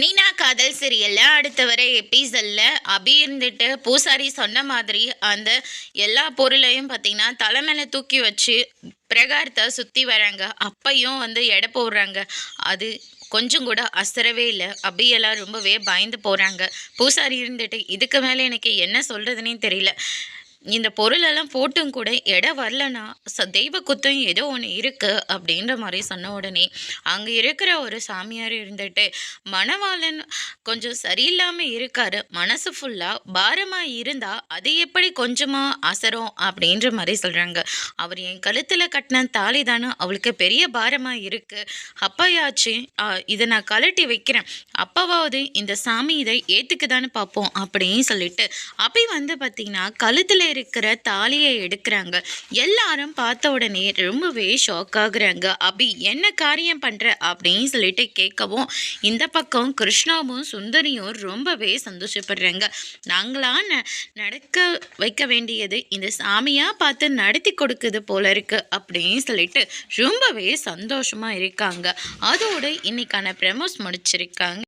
நீனா காதல் சீரியல்ல அடுத்த வர எபிசோட்ல அபி இருந்துட்டு பூசாரி சொன்ன மாதிரி அந்த எல்லா பொருளையும் பார்த்தீங்கன்னா தலை மேலே தூக்கி வச்சு பிரகாரத்தை சுற்றி வராங்க. அப்பையும் வந்து எடை போடுறாங்க. அது கொஞ்சம் கூட அசரவே இல்லை. அபியெல்லாம் ரொம்பவே பயந்து போகிறாங்க பூசாரி இருந்துட்டு இதுக்கு மேலே எனக்கு என்ன சொல்கிறதுனே தெரியல. இந்த பொருளெல்லாம் போட்டும் கூட எடை வரலனா ச தெய்வ குத்தம் ஏதோ ஒன்று இருக்குது அப்படின்ற மாதிரி சொன்ன உடனே அங்கே இருக்கிற ஒரு சாமியார் இருந்துட்டு மணவாளன் கொஞ்சம் சரியில்லாமல் இருக்காரு. மனசு ஃபுல்லாக பாரமாக இருந்தால் அது எப்படி கொஞ்சமாக அசரும்? அப்படின்ற மாதிரி சொல்கிறாங்க அவர் என் கழுத்தில் கட்டின தாலி தானே அவளுக்கு பெரிய பாரமாக இருக்குது அப்பயாச்சு இதை நான் கழட்டி வைக்கிறேன். அப்பாவது இந்த சாமி இதை ஏற்றுக்குதான்னு பார்ப்போம் அப்படின்னு சொல்லிட்டு அபி வந்து பார்த்திங்கன்னா கழுத்தில் இருக்கிற தாலியை எடுக்கிறாங்க. எல்லாரும் பார்த்த உடனே ரொம்பவே ஷாக் ஆகுறாங்க. அபி என்ன காரியம் பண்ணுற அப்படின்னு சொல்லிட்டு கேட்கவும் இந்த பக்கம் கிருஷ்ணாவும் சுந்தரியும் ரொம்பவே சந்தோஷப்படுறாங்க. நாங்களா ந நடக்க வைக்க வேண்டியது இந்த சாமியாக பார்த்து நடத்தி கொடுக்குது போல இருக்கு. அப்படின்னு சொல்லிட்டு ரொம்பவே சந்தோஷமாக இருக்காங்க. அதோடு இன்னைக்கான ப்ரெமோஸ் முடிச்சிருக்காங்க.